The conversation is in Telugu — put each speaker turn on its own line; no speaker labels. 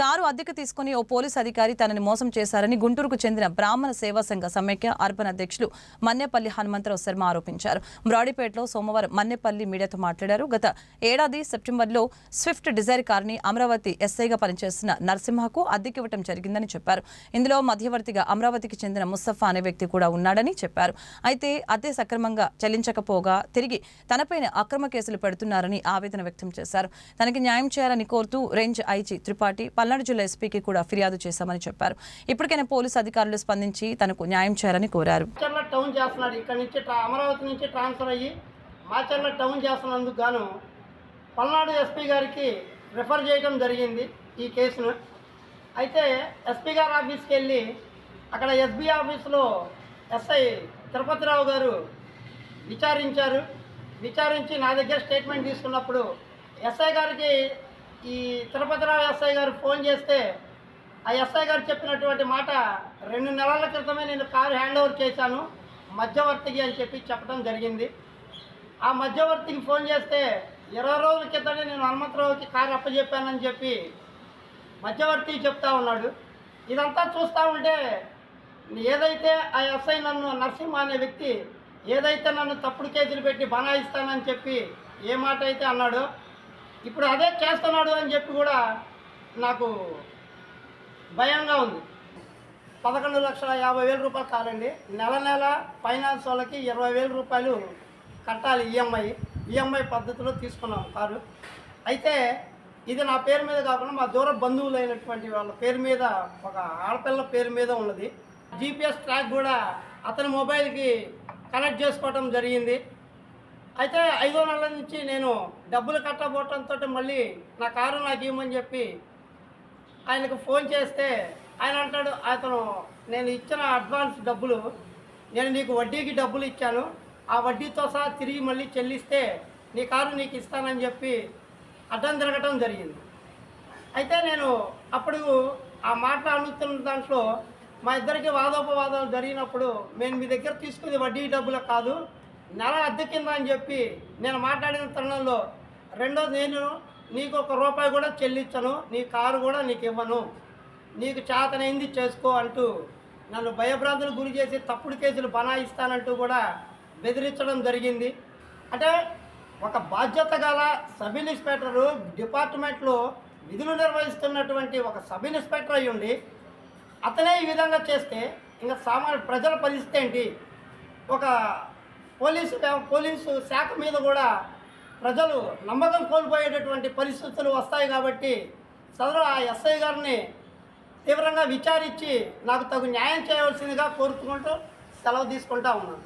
కారు అద్దెకు తీసుకుని ఓ పోలీస్ అధికారి తనని మోసం చేశారని గుంటూరుకు చెందిన బ్రాహ్మణ సేవా సంఘ సమైక్య అర్బన్ అధ్యక్షులు మన్నెపల్లి హనుమంతరావు శర్మ ఆరోపించారు. బ్రాడీపేటలో సోమవారం మన్నెపల్లి మీడియాతో మాట్లాడారు. గత ఏడాది సెప్టెంబర్లో స్విఫ్ట్ డిజైర్ కారుని అమరావతి ఎస్ఐగా పనిచేస్తున్న నరసింహకు అద్దెకివ్వటం జరిగిందని చెప్పారు. ఇందులో మధ్యవర్తిగా అమరావతికి చెందిన ముస్తఫా అనే వ్యక్తి కూడా ఉన్నాడని చెప్పారు. అయితే అద్దె సక్రమంగా చెల్లించకపోగా తిరిగి తనపైన అక్రమ కేసులు పెడుతున్నారని ఆవేదన వ్యక్తం చేశారు. తనకి న్యాయం చేయాలని కోరుతూ రేంజ్ ఐజీ త్రిపాఠి పల్నాడు జిల్లా ఎస్పీకి కూడా ఫిర్యాదు చేశామని చెప్పారు. ఇప్పటికైనా పోలీసు అధికారులు స్పందించి తనకు న్యాయం చేయాలని కోరారు.
టౌన్ చేస్తున్నాడు ఇక్కడ నుంచి అమరావతి నుంచి ట్రాన్స్ఫర్ అయ్యి మాచర్ల టౌన్ చేస్తున్నందుకు గాను పల్నాడు ఎస్పీ గారికి రిఫర్ చేయడం జరిగింది ఈ కేసును. అయితే ఎస్పీ గారి ఆఫీస్కి వెళ్ళి అక్కడ ఎస్బీ ఆఫీస్లో ఎస్ఐ తిరుపతిరావు గారు విచారించారు. విచారించి నా దగ్గర స్టేట్మెంట్ తీసుకున్నప్పుడు ఎస్ఐ గారికి ఈ తిరుపతిరావు ఎస్ఐ గారు ఫోన్ చేస్తే ఆ ఎస్ఐ గారు చెప్పినటువంటి మాట రెండు నెలల క్రితమే నేను కారు హ్యాండ్ ఓవర్ చేశాను మధ్యవర్తికి అని చెప్పి చెప్పడం జరిగింది. ఆ మధ్యవర్తికి ఫోన్ చేస్తే ఇరవై రోజుల క్రితమే నేను హనుమంతరావుకి కారు అప్పచెప్పానని చెప్పి మధ్యవర్తి చెప్తా ఉన్నాడు. ఇదంతా చూస్తూ ఉంటే ఏదైతే ఆ ఎస్ఐ నన్ను నరసింహ అనే వ్యక్తి ఏదైతే నన్ను తప్పుడు కేసులు పెట్టి బనాయిస్తానని చెప్పి ఏ మాట అయితే అన్నాడో ఇప్పుడు అదే చేస్తున్నాడు అని చెప్పి కూడా నాకు భయంగా ఉంది. పదకొండు లక్షల యాభై వేల రూపాయలు కారండి నెల నెల ఫైనాన్స్ వాళ్ళకి ఇరవై వేల రూపాయలు కట్టాలి ఈఎంఐ. ఈఎంఐ పద్ధతిలో తీసుకున్నాం కారు. అయితే ఇది నా పేరు మీద కాకుండా మా దూర బంధువులైనటువంటి వాళ్ళ పేరు మీద ఒక ఆడపిల్ల పేరు మీద ఉన్నది. జీపీఎస్ ట్రాక్ కూడా అతని మొబైల్కి కనెక్ట్ చేసుకోవటం జరిగింది. అయితే ఐదో నెలల నుంచి నేను డబ్బులు కట్టబోవటంతో మళ్ళీ నా కారు నాకు ఇవ్వమని చెప్పి ఆయనకు ఫోన్ చేస్తే ఆయన అంటాడు అతను నేను ఇచ్చిన అడ్వాన్స్ డబ్బులు నేను నీకు వడ్డీకి డబ్బులు ఇచ్చాను. ఆ వడ్డీతో సహా తిరిగి మళ్ళీ చెల్లిస్తే నీ కారు నీకు ఇస్తానని చెప్పి అడ్డం తిరగటం జరిగింది. అయితే నేను అప్పుడు ఆ మాట అనుతున్న దాంట్లో మా ఇద్దరికి వాదోపవాదాలు జరిగినప్పుడు నేను మీ దగ్గర తీసుకునే వడ్డీ డబ్బులు కాదు నెల అద్దె కింద అని చెప్పి నేను మాట్లాడిన తరుణంలో రెండో నేను నీకు ఒక రూపాయి కూడా చెల్లించను నీ కారు కూడా నీకు ఇవ్వను. నీకు చేతనైంది చేసుకో అంటూ నన్ను భయభ్రాంతులు గురి చేసి తప్పుడు కేసులు బనాయిస్తానంటూ కూడా బెదిరించడం జరిగింది. అంటే ఒక బాధ్యత గల సబ్ ఇన్స్పెక్టరు డిపార్ట్మెంట్లో విధులు నిర్వహిస్తున్నటువంటి ఒక సబ్ ఇన్స్పెక్టర్ అయి ఉండి అతనే ఈ విధంగా చేస్తే ఇంకా సామాన్య ప్రజల పరిస్థితి ఏంటి? ఒక పోలీసు పోలీసు శాఖ మీద కూడా ప్రజలు నమ్మకం కోల్పోయేటటువంటి పరిస్థితులు వస్తాయి కాబట్టి సదరు ఆ ఎస్ఐ గారిని తీవ్రంగా విచారించి నాకు తగు న్యాయం చేయవలసిందిగా కోరుకుంటూ సెలవు తీసుకుంటా ఉన్నాను.